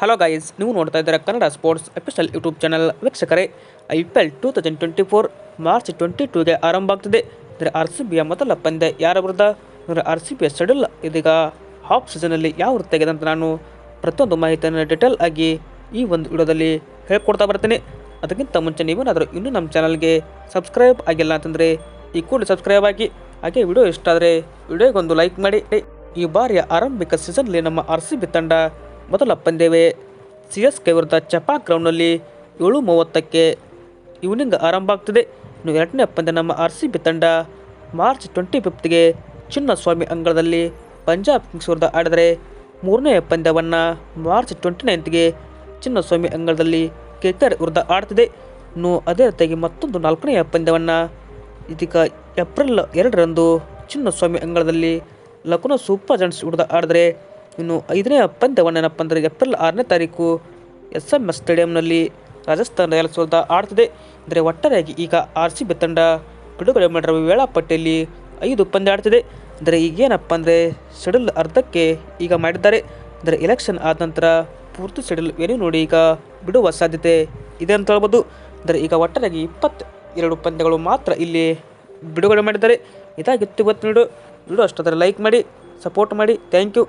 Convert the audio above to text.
Hello guys ನೀವು ನೋಡ್ತಾ ಇದ್ದೀರಾ Kannada sports official YouTube channel ವೀಕ್ಷಕರೇ I P L two thousand twenty four March twenty ಟೂಗೆ ಆರಂಭ ಆಗ್ತಿದೆ. ಅಂದರೆ ಆರ್ ಸಿ ಬಿಯ ಮೊದಲ ಪಂದ್ಯ ಯಾರ ವಿರುದ್ಧ? ಅಂದರೆ ಆರ್ ಸಿ ಬಿಯ ಶೆಡ್ಯೂಲ್ ಇದೀಗ ಹಾಫ್ ಸೀಸನಲ್ಲಿ ಯಾವ ರೀತಿಯಾಗಿದೆ ಅಂತ ನಾನು ಪ್ರತಿಯೊಂದು ಮಾಹಿತಿಯನ್ನು ಡೀಟೇಲ್ ಆಗಿ ಈ ಒಂದು ವಿಡಿಯೋದಲ್ಲಿ ಹೇಳ್ಕೊಡ್ತಾ ಬರ್ತೀನಿ. ಅದಕ್ಕಿಂತ ಮುಂಚೆ ನೀವೇನಾದರೂ ಇನ್ನೂ ನಮ್ಮ ಚಾನಲ್ಗೆ ಸಬ್ಸ್ಕ್ರೈಬ್ ಆಗಿಲ್ಲ ಅಂತಂದರೆ ಈ ಕೂಡ ಸಬ್ಸ್ಕ್ರೈಬ್ ಆಗಿ. ಹಾಗೆ ವಿಡಿಯೋ ಇಷ್ಟ ಆದರೆ ವಿಡಿಯೋಗೊಂದು ಲೈಕ್ ಮಾಡಿ. ಈ ಬಾರಿಯ ಆರಂಭಿಕ ಸೀಸನ್ಲಿ ನಮ್ಮ ಆರ್ ಸಿ ಬಿ ತಂಡ ಮೊದಲ ಪಂದ್ಯವೇ ಸಿ ಎಸ್ ಕೆ ವಿರುದ್ಧ ಚಪಾಕ್ ಗ್ರೌಂಡ್ನಲ್ಲಿ ಏಳು ಮೂವತ್ತಕ್ಕೆ ಈವ್ನಿಂಗ್ ಆರಂಭ ಆಗ್ತಿದೆ ಇನ್ನು ಎರಡನೇ ಪಂದ್ಯ ನಮ್ಮ ಆರ್ ಸಿ ಬಿ ತಂಡ ಮಾರ್ಚ್ ಟ್ವೆಂಟಿ ಫಿಫ್ತ್ಗೆ ಚಿನ್ನಸ್ವಾಮಿ ಅಂಗಳದಲ್ಲಿ ಪಂಜಾಬ್ ಕಿಂಗ್ಸ್ ವಿರುದ್ಧ ಆಡಿದರೆ ಮೂರನೇ ಪಂದ್ಯವನ್ನು ಮಾರ್ಚ್ ಟ್ವೆಂಟಿ ನೈನ್ತ್ಗೆ ಚಿನ್ನಸ್ವಾಮಿ ಅಂಗಳದಲ್ಲಿ ಕೆ ಕೆ ಆರ್ ವಿರುದ್ಧ ಆಡ್ತಿದೆ. ಇನ್ನು ಅದೇ ರೀತಿಯಾಗಿ ಮತ್ತೊಂದು ನಾಲ್ಕನೇ ಪಂದ್ಯವನ್ನು ಇದೀಗ ಏಪ್ರಿಲ್ ಎರಡರಂದು ಚಿನ್ನಸ್ವಾಮಿ ಅಂಗಳದಲ್ಲಿ ಲಕ್ನೋ ಸೂಪರ್ ಜಂಟ್ಸ್ ವಿರುದ್ಧ ಆಡಿದ್ರೆ ಇನ್ನು ಐದನೇ ಪಂದ್ಯವನ್ನು ಏನಪ್ಪ ಅಂದರೆ ಏಪ್ರಿಲ್ ಆರನೇ ತಾರೀಕು ಎಸ್ ಎಂ ಎಸ್ ಸ್ಟೇಡಿಯಂನಲ್ಲಿ ರಾಜಸ್ಥಾನ್ ರಾಯಲ್ಸ್ ವಿರುದ್ಧ ಆಡ್ತಿದೆ. ಅಂದರೆ ಒಟ್ಟಾರೆಯಾಗಿ ಈಗ ಆರ್ ಸಿ ಬಿ ತಂಡ ಬಿಡುಗಡೆ ಮಾಡಿರುವ ವೇಳಾಪಟ್ಟಿಯಲ್ಲಿ ಐದು ಪಂದ್ಯ ಆಡ್ತಿದೆ. ಅಂದರೆ ಈಗೇನಪ್ಪ ಅಂದರೆ ಶೆಡ್ಯೂಲ್ ಅರ್ಧಕ್ಕೆ ಈಗ ಮಾಡಿದ್ದಾರೆ. ಅಂದರೆ ಎಲೆಕ್ಷನ್ ಆದ ನಂತರ ಪೂರ್ತಿ ಶೆಡ್ಯೂಲ್ ಏನು ನೋಡಿ ಈಗ ಬಿಡುವ ಸಾಧ್ಯತೆ ಇದೆ ಅಂತ ಹೇಳ್ಬೋದು. ಅಂದರೆ ಈಗ ಒಟ್ಟಾರೆಯಾಗಿ ಇಪ್ಪತ್ತು ಎರಡು ಪಂದ್ಯಗಳು ಮಾತ್ರ ಇಲ್ಲಿ ಬಿಡುಗಡೆ ಮಾಡಿದ್ದಾರೆ. ಇದಾಗಿತ್ತು ಇವತ್ತು ನೋಡು ವಿಡಿಯೋ ಅಷ್ಟಾದರೆ ಲೈಕ್ ಮಾಡಿ ಸಪೋರ್ಟ್ ಮಾಡಿ. Thank you